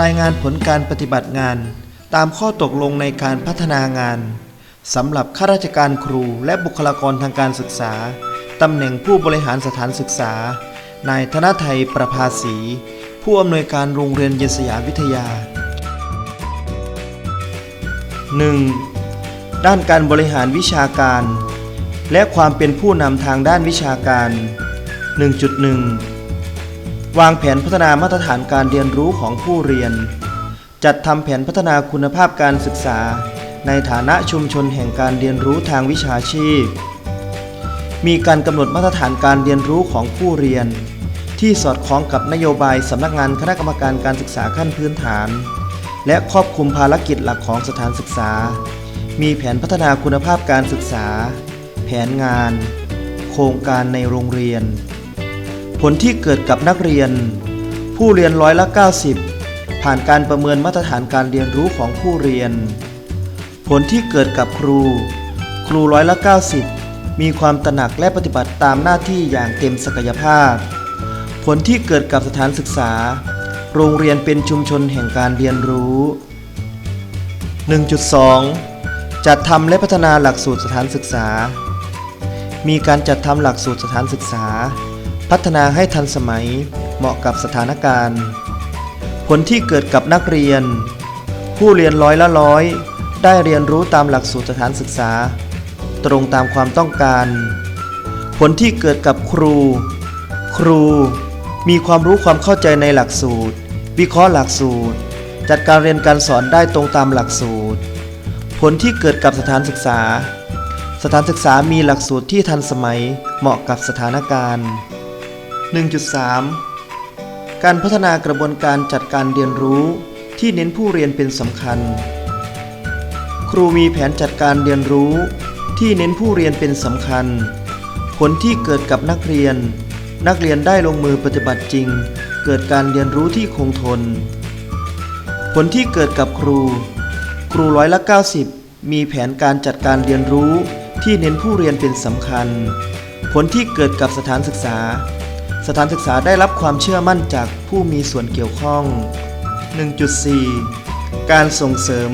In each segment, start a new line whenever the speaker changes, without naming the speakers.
รายงานผลการปฏิบัติงาน ตามข้อตกลงในการพัฒนางานสำหรับข้าราชการครูและบุคลากรทางการศึกษา ตำแหน่งผู้บริหารสถานศึกษา นายธนไทยประภาสี ผู้อำนวยการโรงเรียนเยนสยามวิทยา 1. ด้านการบริหารวิชาการ และความเป็นผู้นำทางด้านวิชาการ 1.1 วางแผนพัฒนามาตรฐานการเรียนรู้ของผู้เรียน จัดทำแผนพัฒนาคุณภาพการศึกษา ในฐานะชุมชนแห่งการเรียนรู้ทางวิชาชีพ มีการกำหนดมาตรฐานการเรียนรู้ของผู้เรียน ที่สอดคล้องกับนโยบายสำนักงานคณะกรรมการการศึกษาขั้นพื้นฐาน และครอบคลุมภารกิจหลักของสถานศึกษา มีแผนพัฒนาคุณภาพการศึกษา แผนงาน โครงการในโรงเรียน ผลที่เกิดกับนักเรียน ผู้เรียนร้อยละ 90 ผ่านการประเมินมาตรฐานการเรียนรู้ของผู้เรียน ผลที่เกิดกับครู ครูร้อยละ 90 มีความตระหนักและปฏิบัติตามหน้าที่อย่างเต็มศักยภาพ ผลที่เกิดกับสถานศึกษา โรงเรียนเป็นชุมชนแห่งการเรียนรู้ 1.2 จัดทำและพัฒนาหลักสูตรสถานศึกษา มีการจัดทำหลักสูตรสถานศึกษา พัฒนาให้ทันสมัยเหมาะกับสถานการณ์ ผลที่เกิดกับนักเรียน ผู้เรียนร้อยละร้อย ได้เรียนรู้ตามหลักสูตรสถานศึกษา ตรงตามความต้องการ ผลที่เกิดกับครู ครูมีความรู้ความเข้าใจในหลักสูตร วิเคราะห์หลักสูตร จัดการเรียนการสอนได้ตรงตามหลักสูตร ผลที่เกิดกับสถานศึกษา สถานศึกษามีหลักสูตรที่ทันสมัยเหมาะกับสถานการณ์ 1.3 การพัฒนากระบวนการจัดการเรียนรู้ที่เน้นผู้เรียนเป็นสำคัญ ครูมีแผนจัดการเรียนรู้ที่เน้นผู้เรียนเป็นสำคัญ ผลที่เกิดกับนักเรียน นักเรียนได้ลงมือปฏิบัติจริง เกิดการเรียนรู้ที่คงทน ผลที่เกิดกับครู ครูร้อยละ90 มีแผนการจัดการเรียนรู้ที่เน้นผู้เรียนเป็นสำคัญ ผลที่เกิดกับสถานศึกษา สถานศึกษาได้รับความเชื่อมั่นจากผู้มีส่วนเกี่ยวข้อง 1.4 การส่งเสริม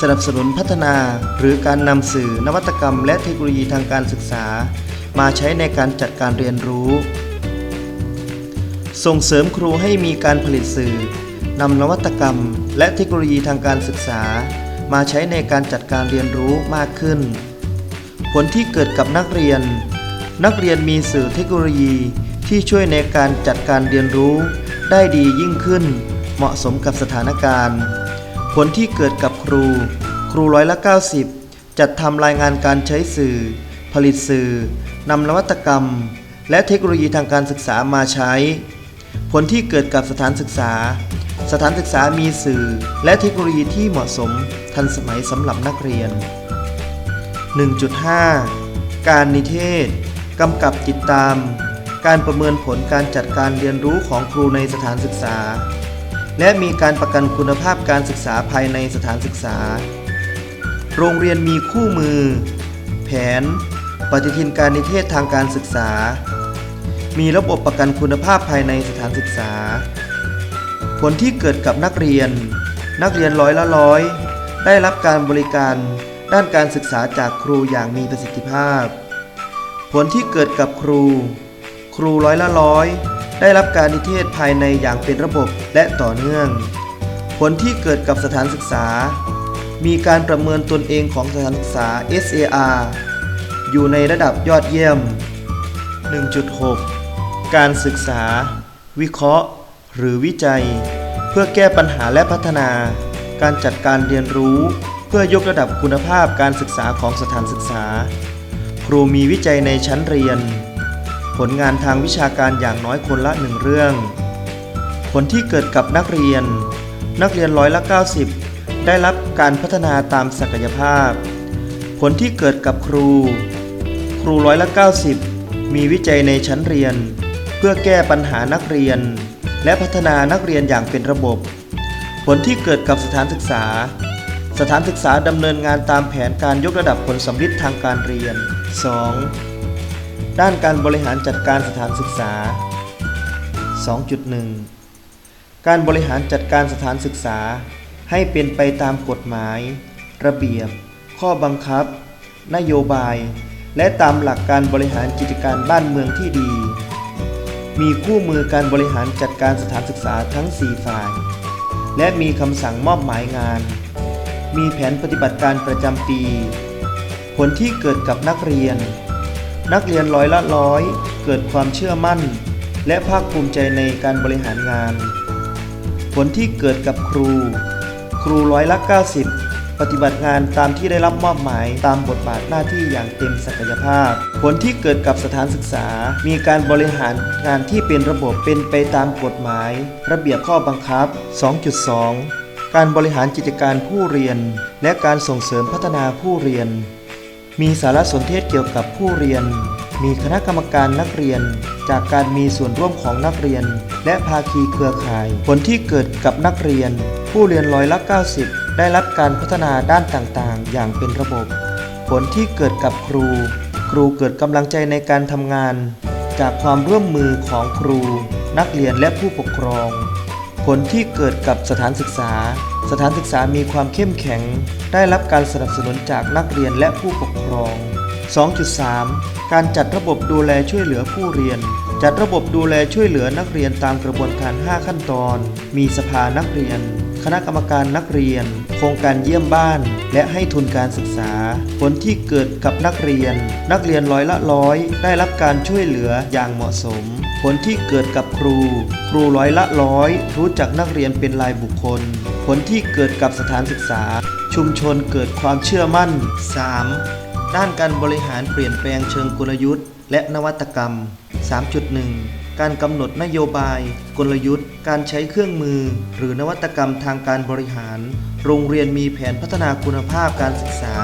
สนับสนุนพัฒนา หรือการนำสื่อนวัตกรรม และเทคโนโลยีทางการศึกษา มาใช้ในการจัดการเรียนรู้ ส่งเสริมครูให้มีการผลิตสื่อนำนวัตกรรม และเทคโนโลยีทางการศึกษา มาใช้ในการจัดการเรียนรู้มากขึ้น ผลที่เกิดกับนักเรียน นักเรียนมีสื่อเทคโนโลยี ที่ช่วยในการจัดการเรียนรู้ได้ดียิ่งขึ้น เหมาะสมกับสถานการณ์ ผลที่เกิดกับครู ครูร้อยละ 90 จัดทำรายงานการใช้สื่อ ผลิตสื่อนำนวัตกรรม และเทคโนโลยีทางการศึกษามาใช้ ผลที่เกิดกับสถานศึกษา สถานศึกษามีสื่อ และเทคโนโลยีที่เหมาะสมทันสมัยสำหรับนักเรียน 1.5 การนิเทศ กำกับติดตาม การประเมินผลการจัดการเรียนรู้ของครูในสถานศึกษา และมีการประกันคุณภาพการศึกษาภายในสถานศึกษา โรงเรียนมีคู่มือ แผน ปฏิทินการนิเทศทางการศึกษา มีระบบประกันคุณภาพภายในสถานศึกษา ผลที่เกิดกับนักเรียน นักเรียนร้อยละร้อย ได้รับการบริการด้านการศึกษาจากครูอย่างมีประสิทธิภาพ ผลที่เกิดกับครู ครูร้อยละร้อยได้รับการนิเทศภายในอย่างเป็นระบบและต่อเนื่อง ผลที่เกิดกับสถานศึกษา มีการประเมินตนเองของสถานศึกษา SAR อยู่ในระดับยอดเยี่ยม 1.6 การศึกษา วิเคราะห์ หรือวิจัย เพื่อแก้ปัญหาและพัฒนา การจัดการเรียนรู้ เพื่อยกระดับคุณภาพการศึกษาของสถานศึกษา ครูมีวิจัยในชั้นเรียน ผลงานทางวิชาการอย่างน้อยคนละหนึ่งเรื่อง ผลที่เกิดกับนักเรียน นักเรียนร้อยละ 90 ได้รับการพัฒนาตามศักยภาพ ผลที่เกิดกับครู ครูร้อยละ 90 มีวิจัยในชั้นเรียน เพื่อแก้ปัญหานักเรียน และพัฒนานักเรียนอย่างเป็นระบบ ผลที่เกิดกับสถานศึกษา สถานศึกษาดำเนินงานตามแผนการยกระดับผลสำลิดทางการเรียน 2. ด้านการบริหารจัดการสถานศึกษา 2.1 การบริหารจัดการสถานศึกษา ให้เป็นไปตามกฎหมาย ระเบียบ ข้อบังคับ นโยบาย และตามหลักการบริหารกิจการบ้านเมืองที่ดี มีคู่มือการบริหารจัดการสถานศึกษาทั้ง 4 ฝ่าย และมีคำสั่งมอบหมายงาน มีแผนปฏิบัติการประจำปี ผลที่เกิดกับนักเรียน นักเรียนร้อยละร้อย เกิดความเชื่อมั่น และภาคภูมิใจในการบริหารงาน ผลที่เกิดกับครู ครูร้อยละ 90 ปฏิบัติงานตามที่ได้รับมอบหมายตามบทบาทหน้าที่อย่างเต็มศักยภาพ ผลที่เกิดกับสถานศึกษา มีการบริหารงานที่เป็นระบบเป็นไปตามกฎหมาย ระเบียบข้อบังคับ 2.2 การบริหารกิจการผู้เรียน และการส่งเสริมพัฒนาผู้เรียน มีสารสนเทศเกี่ยวกับผู้เรียน มีคณะกรรมการนักเรียน จากการมีส่วนร่วมของนักเรียน และภาคีเครือข่าย ผลที่เกิดกับนักเรียน ผู้เรียนร้อยละ 90 ได้รับการพัฒนาด้านต่างๆ อย่างเป็นระบบ ผลที่เกิดกับครู ครูเกิดกำลังใจในการทำงาน จากความร่วมมือของครู นักเรียนและผู้ปกครอง ผลที่เกิดกับสถานศึกษา สถานศึกษามีความเข้มแข็ง ได้รับการสนับสนุนจากนักเรียนและผู้ปกครอง 2.3 การจัดระบบดูแลช่วยเหลือผู้เรียน จัดระบบดูแลช่วยเหลือนักเรียนตามกระบวนการ 5 ขั้นตอน มีสภานักเรียน คณะกรรมการนักเรียน โครงการเยี่ยมบ้าน และให้ทุนการศึกษา ผลที่เกิดกับนักเรียน นักเรียนร้อยละร้อยได้รับการช่วยเหลืออย่างเหมาะสม ผลที่เกิดกับครู ครูร้อยละร้อย รู้จักนักเรียนเป็นรายบุคคล ผลที่เกิดกับสถานศึกษา ชุมชนเกิดความเชื่อมั่น 3. ด้านการบริหารเปลี่ยนแปลงเชิงกลยุทธ์ และนวัตกรรม 3.1 การกำหนดนโยบาย กลยุทธ์ การใช้เครื่องมือ หรือนวัตกรรมทางการบริหาร โรงเรียนมีแผนพัฒนาคุณภาพการศึกษา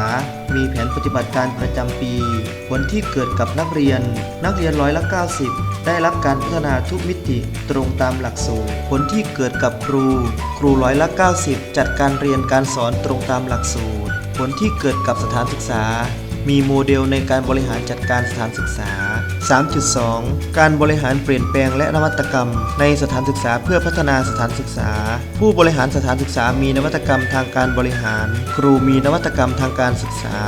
มีแผนปฏิบัติการประจำปี ผลที่เกิดกับนักเรียน นักเรียนร้อยละ90 ได้รับการพัฒนาทุกมิติตรงตามหลักสูตร ผลที่เกิดกับครู ครูร้อยละ 90 จัดการเรียนการสอนตรงตามหลักสูตร ผลที่เกิดกับสถานศึกษา มีโมเดลในการบริหารจัดการสถานศึกษา 3.2 การบริหารเปลี่ยนแปลงและนวัตกรรม ในสถานศึกษาเพื่อพัฒนาสถานศึกษา ผู้บริหารสถานศึกษามีนวัตกรรมทางการบริหาร ครูมีนวัตกรรมทางการศึกษา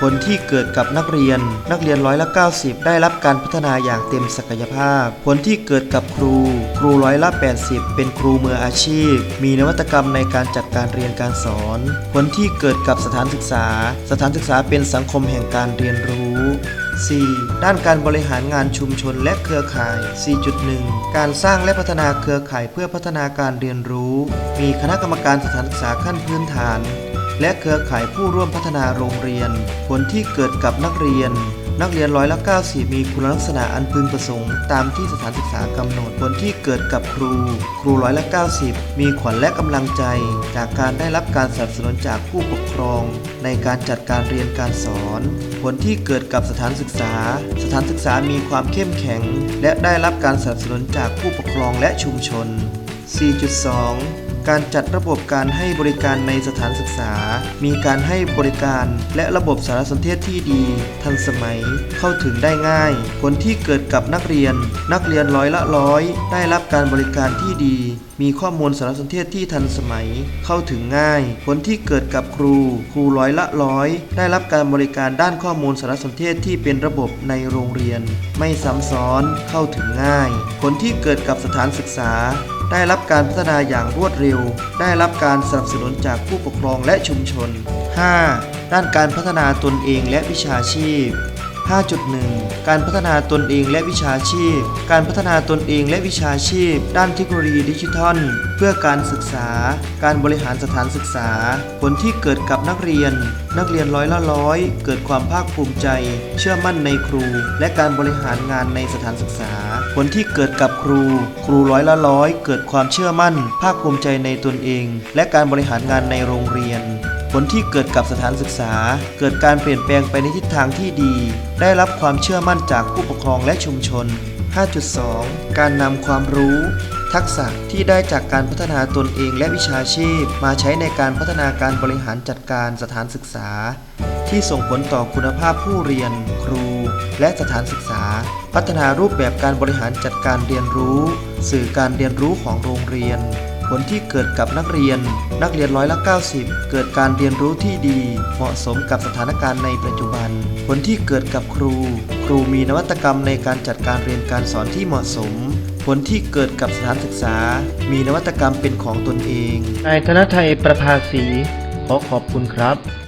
ผลที่เกิดกับนักเรียน นักเรียนร้อยละ90 ได้รับการพัฒนาอย่างเต็มศักยภาพ ผลที่เกิดกับครู ครูร้อยละ80 เป็นครูมืออาชีพ มีนวัตกรรมในการจัดการเรียนการสอน ผลที่เกิดกับสถานศึกษา สถานศึกษาเป็นสังคมแห่งการเรียนรู้ 4. ด้านการบริหารงานชุมชนและเครือข่าย 4.1 การสร้างและพัฒนาเครือข่ายเพื่อพัฒนาการเรียนรู้ มีคณะกรรมการสถานศึกษาขั้นพื้นฐาน และเครือข่ายผู้ร่วมพัฒนาโรงเรียน ผลที่เกิดกับนักเรียน นักเรียนร้อยละ90 มีคุณลักษณะอันพึงประสงค์ ตามที่สถานศึกษากำหนด ผลที่เกิดกับครู ครูร้อยละ90 มีขวัญและกำลังใจ จากการได้รับการสนับสนุนจากผู้ปกครอง ในการจัดการเรียนการสอน ผลที่เกิดกับสถานศึกษา สถานศึกษามีความเข้มแข็ง และได้รับการสนับสนุนจากผู้ปกครองและชุมชน 4.2 การจัดระบบการให้บริการในสถานศึกษา มีการให้บริการและระบบสารสนเทศที่ดี ทันสมัย เข้าถึงได้ง่าย ผลที่เกิดกับนักเรียน นักเรียนร้อยละร้อย ได้รับการบริการที่ดี มีข้อมูลสารสนเทศที่ทันสมัย เข้าถึงง่าย ผลที่เกิดกับครู ครูร้อยละร้อย ได้รับการบริการด้านข้อมูลสารสนเทศที่เป็นระบบในโรงเรียน ไม่ซ้ำซ้อน เข้าถึงง่าย ผลที่เกิดกับสถานศึกษา ได้รับการพัฒนาอย่างรวดเร็ว ได้รับการสนับสนุนจากผู้ปกครองและชุมชน 5. ด้านการพัฒนาตนเองและวิชาชีพ 5.1 การพัฒนาตนเองและวิชาชีพ การพัฒนาตนเองและวิชาชีพ ด้านเทคโนโลยีดิจิทัล เพื่อการศึกษา การบริหารสถานศึกษา ผลที่เกิดกับนักเรียน นักเรียนร้อยละร้อย เกิดความภาคภูมิใจ เชื่อมั่นในครู และการบริหารงานในสถานศึกษา ลที่เกิดกับครู ครูร้อยละร้อย เกิดความเชื่อมั่น ภาคภูมิใจในตนเอง และการบริหารงานในโรงเรียน ผลที่เกิดกับสถานศึกษา เกิดการเปลี่ยนแปลงไปในทิศทางที่ดี ได้รับความเชื่อมั่นจากผู้ปกครองและชุมชน 5.2 การนำความรู้ ทักษะที่ได้จากการพัฒนาตนเองและวิชาชีพ มาใช้ในการพัฒนาการบริหารจัดการสถานศึกษา ที่ส่งผลต่อคุณภาพผู้เรียน และสถานศึกษา พัฒนารูปแบบการบริหารจัดการเรียนรู้ สื่อการเรียนรู้ของโรงเรียน ผลที่เกิดกับนักเรียน นักเรียนร้อยละ90 เกิดการเรียนรู้ที่ดี เหมาะสมกับสถานการณ์ในปัจจุบัน ผลที่เกิดกับครู ครูมีนวัตกรรมในการจัดการเรียนการสอนที่เหมาะสมผลที่เกิดกับสถานศึกษา มีนวัตกรรมเป็นของตนเอง
นายธนทัยประภาสี ขอขอบคุณครับ